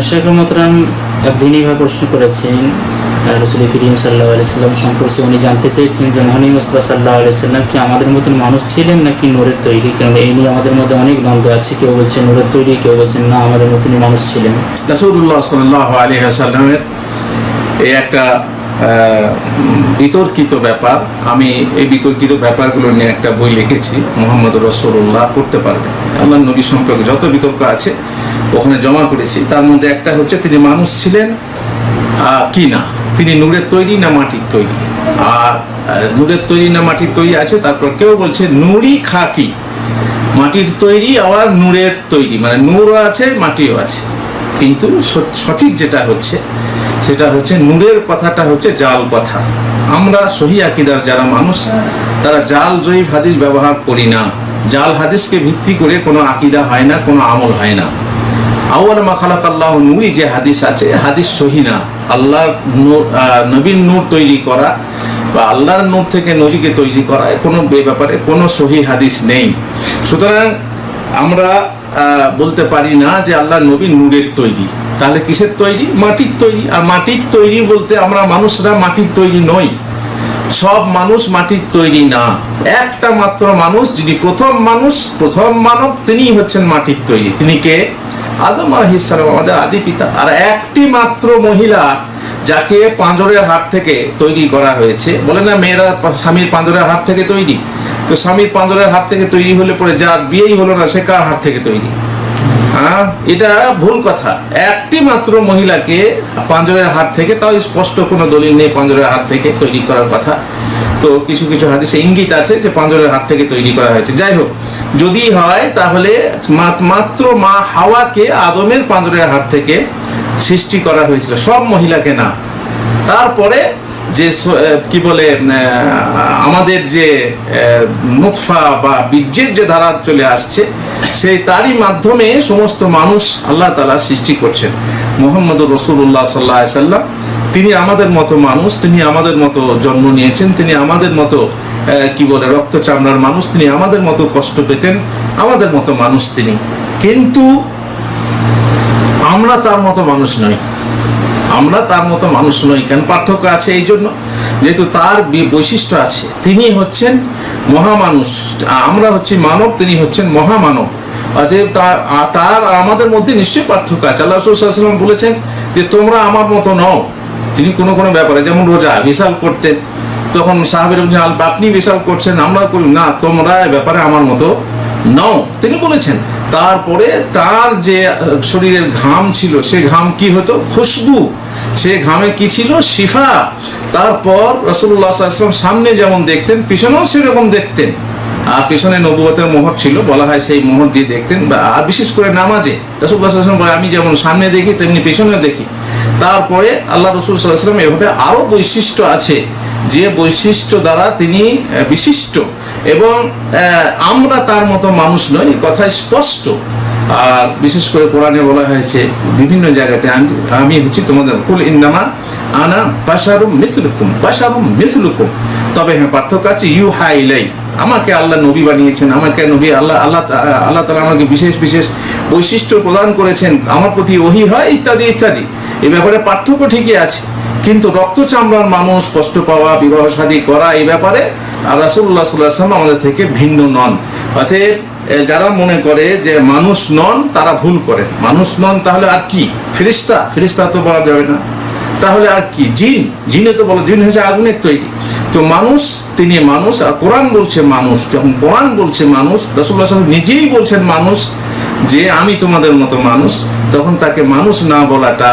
শেখ মতরাম একদিনই ভাবে প্রশ্ন করেছেন রসুল করিম সাল্লাহ আলাইসাল্লাম সম্পর্কে উনি জানতে চেয়েছেন যে মহানী মুস্তফা সাল্লাহ আলাইসাল্লাম কি আমাদের মতন মানুষ ছিলেন নাকি নোরের তৈরি? কারণ এই নিয়ে আমাদের মধ্যে অনেক দ্বন্দ্ব আছে। কেউ বলছে নোরের তৈরি, কেউ বলছেন না, আমাদের মতনই মানুষ ছিলেন। রসুল্লাহ সাল্লাহ আলী আসাল্লামের এই একটা বিতর্কিত ব্যাপার। আমি এই বিতর্কিত ব্যাপারগুলো নিয়ে একটা বই লিখেছি, মোহাম্মদ রসুল্লাহ পড়তে পারবেন আল্লাহ নবী সম্পর্কে যত বিতর্ক আছে, ওখানে জমা করেছি। তার মধ্যে একটা হচ্ছে, তিনি মানুষ ছিলেন কি না? তিনি নূরের তৈরি না মাটির তৈরি? আর নূরের তৈরি না মাটির তৈরি আছে, তারপর কেউ বলছে নুড়ি খাকি। মাটির তৈরি, আবার নূরের তৈরি। মানে নূরও আছে মাটিও আছে। কিন্তু সঠিক যেটা হচ্ছে সেটা হচ্ছে নূরের কথাটা হচ্ছে জাল কথা। আমরা সহি আকিদার যারা মানুষ তারা জাল জয়ীফ হাদিস ব্যবহার করি না। জাল হাদিসকে ভিত্তি করে কোনো আকিদা হয় না কোনো আমল হয় না। আউয়াল মা খালাক আল্লাহ নূরি যে হাদিস আছে হাদিস সহি না। আহ, নবীন নূর তৈরি করা বা আল্লাহর নূর থেকে নবীকে তৈরি করা কোনো ব্যাপারে কোনো সহি হাদিস নেই। সুতরাং আমরা বলতে পারি না যে আল্লাহ নবী নূরের তৈরি। তাহলে কিসের তৈরি? মাটির তৈরি। আর মাটির তৈরি বলতে আমরা মানুষরা মাটির তৈরি নই। সব মানুষ মাটির তৈরি না। একটা মাত্র মানুষ, যিনি প্রথম মানুষ, প্রথম মানব, তিনিই হচ্ছেন মাটির তৈরি। তিনি কে? আদম আলহিসাম আমাদের আদি পিতা। আর একটি মাত্র মহিলা যাকে পাঁজরের হাত থেকে তৈরি করা হয়েছে। বলে না মেয়েরা স্বামীর পাঁজরের হাত থেকে তৈরি? তো স্বামীর পাঁজরের হাত থেকে তৈরি হলে পরে যার বিয়েই হলো না, সে কার হাত থেকে তৈরি? হ্যাঁ? এটা ভুল কথা। একটি মাত্র মহিলাকে পাঁজরের হাত থেকে, তাও স্পষ্ট কোনো দলিল নেই পাঁজরের হাত থেকে তৈরি করার কথা। তো কিছু কিছু হাদিসে ইঙ্গিত আছে যে পাঁজরের হাত থেকে তৈরি করা হয়েছে। যাই হোক, যদি হয় তাহলে মাত্র মা হাওয়াকে আদমের পাঁজরের হাত থেকে সৃষ্টি করা হয়েছিল। সব মহিলাকে না। তারপরে যে কি বলে আমাদের যে নুৎফা বা বীর্যের যে ধারা চলে আসছে, সেই তারই মাধ্যমে সমস্ত মানুষ আল্লাহ তালা সৃষ্টি করছেন। মোহাম্মদ রসুল্লাহ সাল্লাহ সাল্লাম, তিনি আমাদের মতো মানুষ, তিনি আমাদের মতো জন্ম নিয়েছেন, তিনি আমাদের মতো কি বলে, রক্ত চামড়ার মানুষ, তিনি আমাদের মতো কষ্ট পেতেন, আমাদের মতো মানুষ তিনি। কিন্তু আমরা তার মতো মানুষ নই। আমরা তার মতো মানুষ নই। কেন পার্থক্য আছে এই জন্য? যেহেতু তার বৈশিষ্ট্য আছে, তিনি হচ্ছেন মহামানুষ। আমরা হচ্ছি মানব, তিনি হচ্ছেন মহামানব। অতএব তার, আমাদের মধ্যে নিশ্চয়ই পার্থক্য আছে। আল্লাহ রসুলাম বলেছেন যে, তোমরা আমার মতো নও। তিনি কোনো কোনো ব্যাপারে, যেমন রোজা বিশাল করতেন। তখন সাহাবের বলছেন, "আল- আপনি বিশাল করছেন আমরা করি। না, তোমরা ব্যাপারে আমার মতো নও। তিনি বলেছেন তারপরে তার যে শরীরের ঘাম ছিল, সে ঘাম কি হতো? খুশবু। সে ঘামে কি ছিল? শিফা। তারপর রসুল্লাহ আসলাম সামনে যেমন দেখতেন, পিছনেও সেরকম দেখতেন। আর পিছনে নবুয়তের মোহর ছিল, বলা হয় সেই মোহর দিয়ে দেখতেন, বা আর বিশেষ করে নামাজে। রসুল্লাহ আসলাম বলে, আমি যেমন সামনে দেখি, তেমনি পিছনেও দেখি। তারপরে আল্লাহ রসুল সাল্লাহাম এভাবে আরও বৈশিষ্ট্য আছে যে বৈশিষ্ট্য দ্বারা তিনি বিশিষ্ট। এবং আমরা তার মতো মানুষ নই কথা স্পষ্ট। আর বিশেষ করে কোরআনে বলা হয়েছে, বিভিন্ন জায়গাতে আমি হচ্ছি তোমাদের, কুল ইন্নামা আনা বাসারুম মিসলুকুম বাসারুম মিসলুকুম। তবে হ্যাঁ পার্থক্য আছে ইউ হাইলাই আমাকে আল্লাহ নবী বানিয়েছেন, আমাকে নবী আল্লাহ আল্লাহ আল্লাহ তালা আমাকে বিশেষ বিশেষ বৈশিষ্ট্য প্রদান করেছেন। আমার প্রতি ওহি হয় ইত্যাদি ইত্যাদি। এই ব্যাপারে পার্থক্য ঠিকই আছে। কিন্তু রক্ত চামড়ার মানুষ কষ্ট পাওয়া, বিবাহ শাদী করা এই ব্যাপারে রাসুল্লাহ সাল্লাম আমাদের থেকে ভিন্ন নন। অতএব যারা মনে করে যে মানুষ নন, তারা ভুল করেন। মানুষ নন, তাহলে আর কি? ফিরিস্তা ফিরিস্তা তো বলা যাবে না। তাহলে আর কি? জিন? জিনে তো বলো, জিন হচ্ছে আগুনের তৈরি। তো মানুষ, তিনি মানুষ, আর কোরআন বলছে মানুষ, যখন কোরআন বলছে মানুষ রসুল্লাহ সাল্লাম নিজেই বলছেন মানুষ যে, আমি তোমাদের মতো মানুষ। তখন তাকে মানুষ না বলাটা